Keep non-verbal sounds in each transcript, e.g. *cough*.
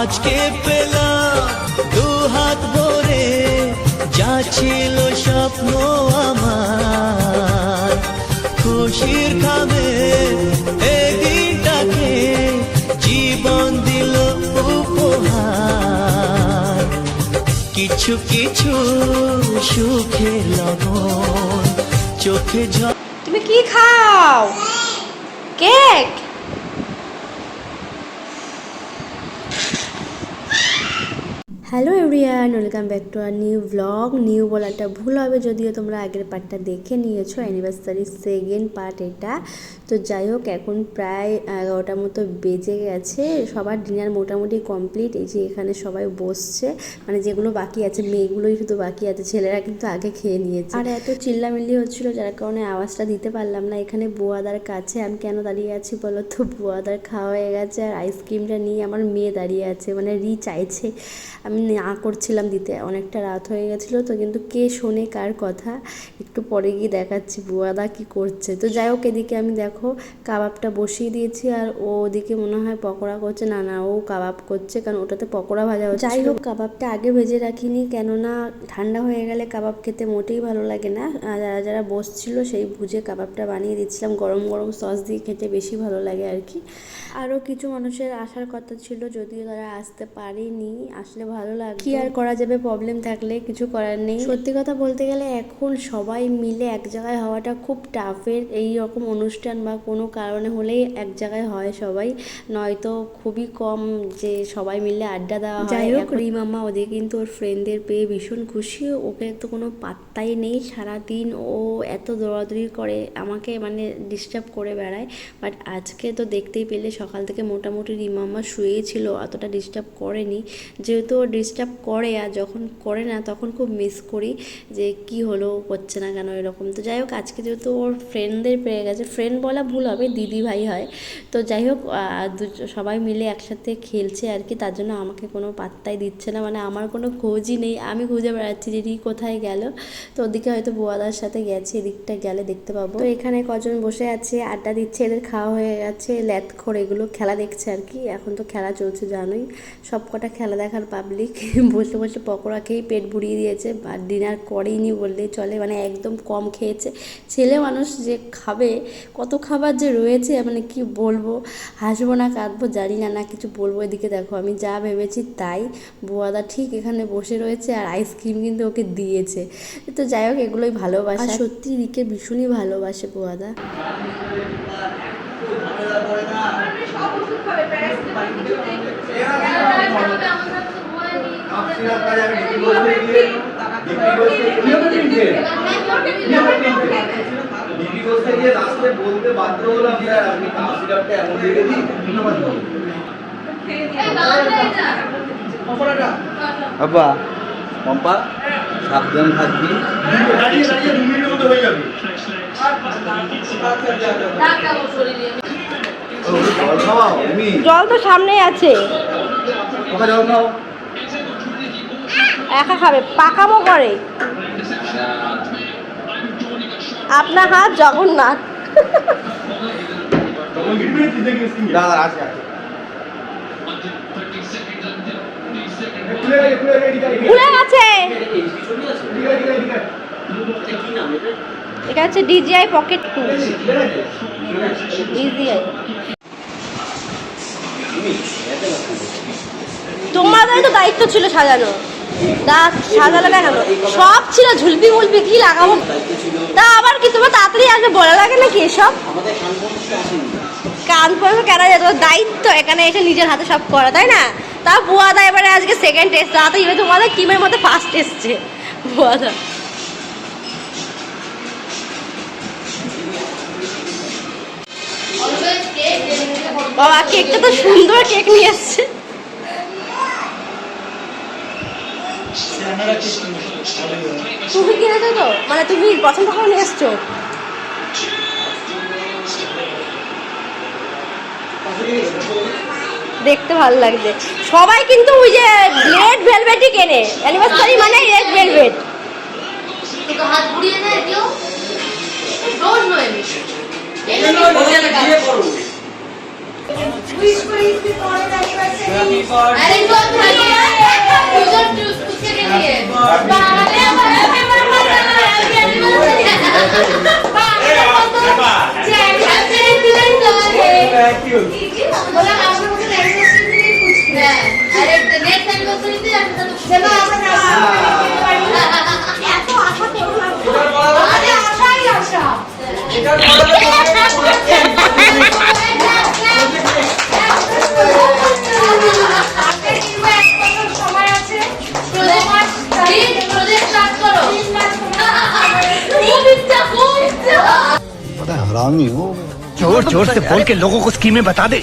আজকে পেলাম, দু হাত ভরে, যা ছিল স্বপ্ন আমার। খুশির খাবে এই জীবন দিল উপহার। কিছু কিছু সুখে লবণ, চোখে ঝড় তুমি কি খাও? Cake? Hello everyone, welcome back to our new blog. New বলাটা ভুল হবে যদিও তোমরা আগের পার্টটা দেখে নিয়েছো অ্যানিভার্সারির সেকেন্ড পার্ট এটা। তো যাই হোক, এখন প্রায় এগারোটার মতো বেজে গেছে। সবার ডিনার মোটামুটি কমপ্লিট এই যে এখানে সবাই বসছে। মানে যেগুলো বাকি আছে, মেয়েগুলোই শুধু বাকি আছে, ছেলেরা কিন্তু আগে খেয়ে নিয়েছে। আর এত চিল্লামিল্লি হচ্ছিল, যার কারণে আওয়াজটা দিতে পারলাম না। এখানে বুয়াদার কাছে আমি কেন দাঁড়িয়ে আছি বলো তো? বুয়াদার খাওয়া হয়ে গেছে আর আইসক্রিমটা নিয়ে আমার মেয়ে দাঁড়িয়ে আছে মানে রি চাইছে। আমি না করছিলাম দিতে, অনেকটা রাত হয়ে গেছিল তো, কিন্তু কে শোনে কার কথা, একটু পরে গিয়ে দেখাচ্ছি বুয়াদা কি করছে। তো যাই হোক, এদিকে আমি দেখো কাবাবটা বসিয়ে দিয়েছি আর ও ওদিকে মনে হয় পকোড়া করছে। না না, ও কাবাব করছে কারণ ওটাতে পকোড়া ভাজা হচ্ছে। যাই হোক, কাবাবটা আগে ভেজে রাখিনি কেননা ঠান্ডা হয়ে গেলে কাবাব খেতে মোটেই ভালো লাগে না। যারা যারা বসছিল সেই ভুজে কাবাবটা বানিয়ে দিচ্ছিলাম। গরম গরম সস দিয়ে খেতে বেশি ভালো লাগে আর কি। আরও কিছু মানুষের আসার কথা ছিল, যদিও তারা আসতে পারেনি। আসলে ভালো লাগে কি আর করা যাবে? প্রবলেম থাকলে কিছু করার নেই। সত্যি কথা বলতে গেলে এখন সবাই মিলে এক জায়গায় হওয়াটা খুব টাফের এই রকম অনুষ্ঠান বা কোনো কারণে হলেই এক জায়গায় হয় সবাই। নয়তো খুবই কম যে সবাই মিলে আড্ডা দেওয়া যাই হোক। রিমাম্মা ওদের কিন্তু ওর ফ্রেন্ডদের পেয়ে ভীষণ খুশি। ওকে তো কোনো পাত্তাই নেই সারাদিন। ও এত দৌড়াদৌড়ি করে আমাকে মানে ডিস্টার্ব করে বেড়ায়। বাট আজকে তো দেখতেই পেলে সকাল থেকে মোটামুটি রিমাম্মা শুয়েই ছিল। অতটা ডিস্টার্ব করেনি। যেহেতু ও ডিস্টার্ব করে আর যখন করে না, তখন খুব মিস করি যে কি হলো করছে না কেন এরকম। তো যাই হোক, আজকে যেহেতু ওর ফ্রেন্ডদের পেয়ে গেছে ফ্রেন্ড বলা ভুল হবে, দিদি ভাই হয়। তো যাই হোক সবাই মিলে একসাথে খেলছে আর কি, তার জন্য আমাকে কোনো পাত্তাই দিচ্ছে না মানে আমার কোনো খোঁজই নেই। আমি খুঁজে বেড়াচ্ছি যে রি কোথায় গেল। তো ওদিকে হয়তো বোয়াদার সাথে গেছে, এদিকটা গেলে দেখতে পাবো। তো এখানে কজন বসে আছে, আড্ডা দিচ্ছে, এদের খাওয়া হয়ে গেছে ল্যাথ খোর এগুলো খেলা দেখছে আর কি। এখন তো খেলা চলছে, জানোই। সব কটা খেলা দেখার পাবলিক *laughs* বসে বসে পকোড়া খেয়েই পেট ভরিয়ে দিয়েছে। বা ডিনার করেইনি বললেই চলে মানে একদম কম খেয়েছে। ছেলে মানুষ যে খাবে কত খাবার যে রয়েছে মানে কি বলব? হাসবো না কাঁদবো জানি না না কিছু বলব এদিকে দেখো আমি যা ভেবেছি তাই। বুয়াদা ঠিক এখানে বসে রয়েছে আর আইসক্রিম কিন্তু ওকে দিয়েছে। তো যাই হোক এগুলোই ভালোবাসা। আর সত্যি দিকে ভীষণই ভালোবাসে বুয়াদা। ডিপি লাস্টে বলতে বাধ্য হলাম সিরাপটা এমন পম্পা সাবধান থাকবি। দাঁড়িয়ে দাঁড়িয়ে দু মিনিটের মধ্যে হয়ে যাবে জল তো সামনেই আছে। জল খাও। একা খাবে পাকামো করে। আপনার হাত জগন্নাথ। গেছে। এটা হচ্ছে ডিজিআই পকেট টু? ডিজিআই তোমাদের তো দায়িত্ব ছিল সাজানো সব ছিল ঝুলপি মুলপি, কি লাগাবো? তা আবার কি তোমার তাড়াতাড়ি আসবে, বলা লাগে নাকি এসব? কান পড়বে কেন তোমার দায়িত্ব? এখানে এসে নিজের হাতে সব করা, তাই না? তা বুয়াদা এবারে আজকে সেকেন্ড টেস্ট তাতে এবার তোমাদের টিমের মধ্যে ফার্স্ট এসছে। বুয়াদা বাবা কেকটা তো সুন্দর কেক নিয়ে এসছে। তুমি কিনেছো তো মানে তুমি পছন্দ করে নিয়ে এসছো? দেখতে ভালো লাগছে। সবাই কিন্তু ওই যে রেড ভেলভেটই কেনে। অ্যানিভার্সারি মানে রেড ভেলভেট হাত ঘুরিয়ে দেয় কেউ? রোজ নয় আরে নিয়ে हरामी हो। ज़ोर ज़ोर से बोल के लोगों को स्कीमें बता दे।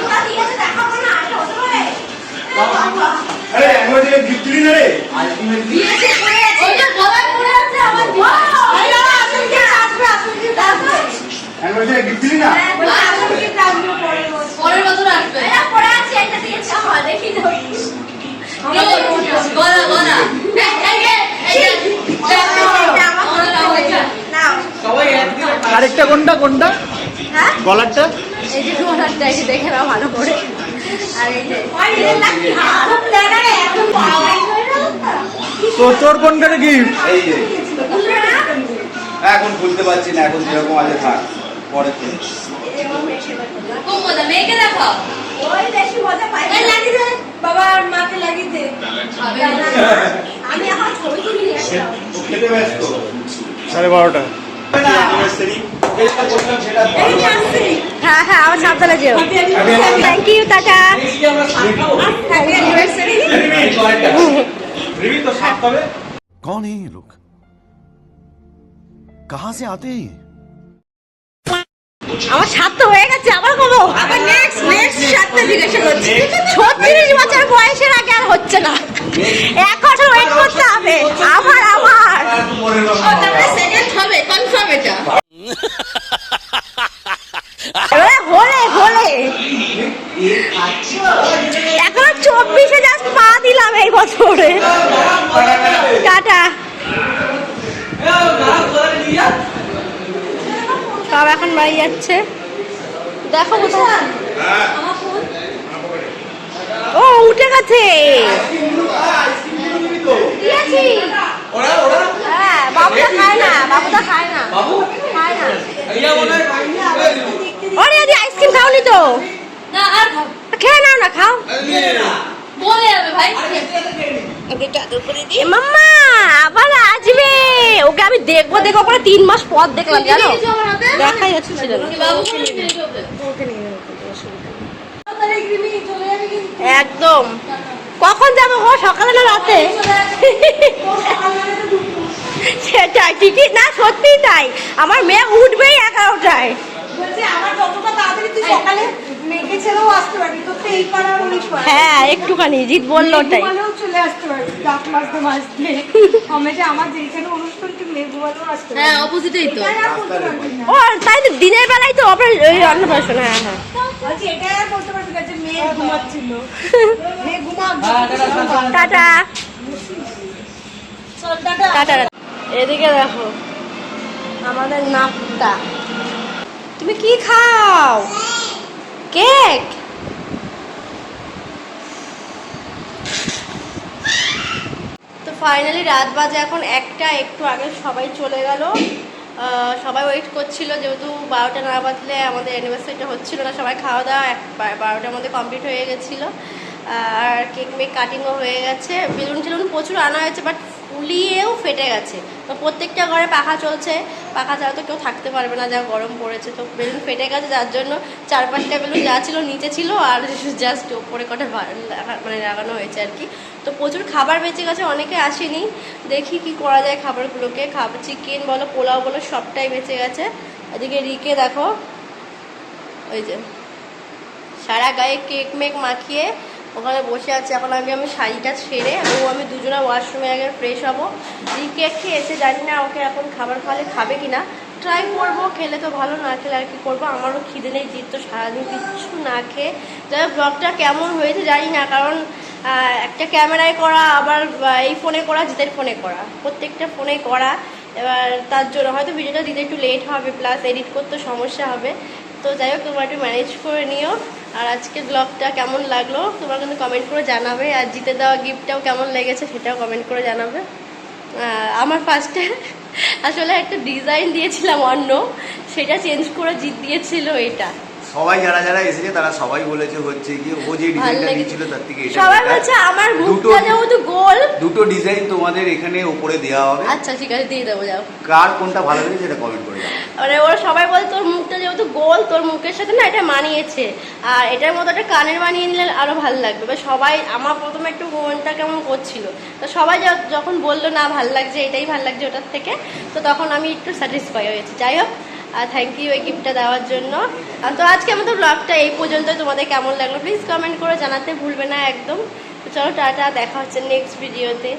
আসবে আমার যে দিলি না পরের বছর আসবে এটা আছে এটা দিয়েছে আমার দেখি গলা গলা এই এই এই আরেকটা কোনটা কোনটা গলারটা এই যে ডলারটা দেখে নাও ভালো করে। আর তো তোর কোনটা গিফট এই যে। এখন বুঝতে পারছি না এখন যেরকম আছে থাক পরে সাড়ে বারোটা অ্যানিভার্সারি যেটা বললাম সেটা ভালো লাগছে। হ্যাঁ হ্যাঁ আমার সাবধানে যেও thank you tata happy anniversary Rimi তো সাত হবে कौन है ये लोग कहां से आते हैं ये আমার সাত তো হয়ে গেছে আবার কবো আবার নেক্সট নেক্সট সাতটা জিজ্ঞাসা করছি। ছত্রিশ বছর বয়সের আগে আর হচ্ছে না। এক বছর ওয়েট করতে হবে। আবার আবার। সেকেন্ড হবে কনফার্ম এটা। হলে হলে এখন চব্বিশে জাস্ট পা দিলাম এই বছরে টাটা বাড়ি যাচ্ছে। দেখো কোথায় ও উঠে গেছে। দিয়েছি হ্যাঁ বাবুটা খায় না বাবুটা খায় না। খায় না। ওরে আজ আইসক্রিম খাওনি তো? না আর খাও। খেয়ে নাও না খাও। বলে যাবে ভাই। মাম্মা আবার আসবে। ওকে আমি দেখব দেখব করে তিন মাস পর দেখলাম জানো? দেখাই যাচ্ছে নিয়ে একদম। কখন যাব গো? সকালে না রাতে? সেটাই ঠিকই না সত্যিই তাই। আমার মেয়ে উঠবেই এগারোটায়। হ্যাঁ একটুখানি জিৎ বলল ওটাই চলে আসতে পারবি ডাক আমার যেখানে অনুষ্ঠান তুই মেঘুমালেও আসতে হ্যাঁ অপোজিটেই তো। ও তাই তো দিনের বেলায় তো আপনার ওই অন্নপ্রাশন হ্যাঁ হ্যাঁ। বলছি এটাই আর বলতে পারবি যে মেয়ে ঘুমাচ্ছিল। মেয়ে ঘুমাক টাটা চল টাটা টাটা। এদিকে দেখো আমাদের নাপটা। তুমি কি খাও? কেক তো ফাইনালি রাত বাজে, এখন একটা, একটু আগে সবাই চলে গেল। সবাই ওয়েট করছিল, যেহেতু বারোটা না বাজলে আমাদের অ্যানিভার্সারিটা হচ্ছিল না, সবাই খাওয়া দাওয়া এক বারোটার মধ্যে কমপ্লিট হয়ে গেছিল। আর কেক মেক কাটিংও হয়ে গেছে। বেলুন টেলুন প্রচুর আনা হয়েছে বাট ফুলিয়েও ফেটে গেছে। তো প্রত্যেকটা ঘরে পাখা চলছে, পাখা ছাড়া তো কেউ থাকতে পারবে না, যা গরম পড়েছে। তো বেলুন ফেটে গেছে, যার জন্য চার পাঁচটা বেলুন যা ছিল নিচে ছিল আর *laughs* জাস্ট ওপরে কটা মানে লাগানো হয়েছে আর কি। তো প্রচুর খাবার বেঁচে গেছে, অনেকে আসেনি। দেখি কি করা যায় খাবারগুলোকে। খাবার চিকেন বলো, পোলাও বলো, সবটাই বেঁচে গেছে। এদিকে রিকে দেখো, ওই যে সারা গায়ে কেক মেক মাখিয়ে ওখানে বসে আছে। এখন আগে আমি শাড়িটা ছেড়ে ও আমি দুজনে ওয়াশরুমে আগে ফ্রেশ হব। রিকে খেয়েছে জানি না ওকে এখন খাবার খাওয়ালে খাবে কি না ট্রাই করব, খেলে তো ভালো, না খেলে আর কি করব? আমারও খিদে নেই জিত তো সারাদিন কিচ্ছু না খেয়ে। যাই ব্লগটা কেমন হয়েছে জানি না, কারণ একটা ক্যামেরায় করা, আবার এই ফোনে করা জিতের ফোনে করা। প্রত্যেকটা ফোনে করা। এবার তার জন্য হয়তো ভিডিওটা দিতে একটু লেট হবে প্লাস এডিট করতে সমস্যা হবে। তো যাই হোক, তোমরা একটু ম্যানেজ করে নিও। আর আজকে ব্লগটা কেমন লাগল? তোমরা কিন্তু কমেন্ট করে জানাবে। আর জিতে দেওয়া গিফটটাও কেমন লেগেছে সেটাও কমেন্ট করে জানাবে। আমার ফার্স্টে আসলে একটা ডিজাইন দিয়েছিলাম অন্য। সেটা চেঞ্জ করে জিত দিয়েছিল এটা। সবাই যারা যারা এসেছে তারা সবাই বলেছে হচ্ছে কি ও যে ডিজাইনটা দিয়েছিল তার থেকে এটা সবাই বলছে আমার মুখটা যেহেতু গোল। দুটো ডিজাইন তোমাদের এখানে উপরে দেওয়া হবে। আচ্ছা ঠিক আছে দিয়ে দেবো যাও। কার কোনটা ভালো লেগেছে সেটা কমেন্ট করে মানে ওরা সবাই বলে তোর মুখটা যেহেতু গোল, তোর মুখের সাথে না এটা মানিয়েছে। আর এটার মতো একটা কানের বানিয়ে নিলে আরও ভালো লাগবে। বা সবাই, আমার প্রথমে একটু মনটা কেমন করছিল। তো সবাই যখন বলল, না, ভালো লাগছে, এটাই ভালো লাগছে ওটার থেকে, তো তখন আমি একটু স্যাটিসফাই হয়েছি। যাই হোক, আর থ্যাংক ইউ এই গিফটটা দেওয়ার জন্য। তো আজকে আমাদের ব্লগটা এই পর্যন্ত তোমাদের কেমন লাগল প্লিজ কমেন্ট করে জানাতে ভুলবে না একদম। চলো, টাটা, দেখা হচ্ছে নেক্সট ভিডিওতে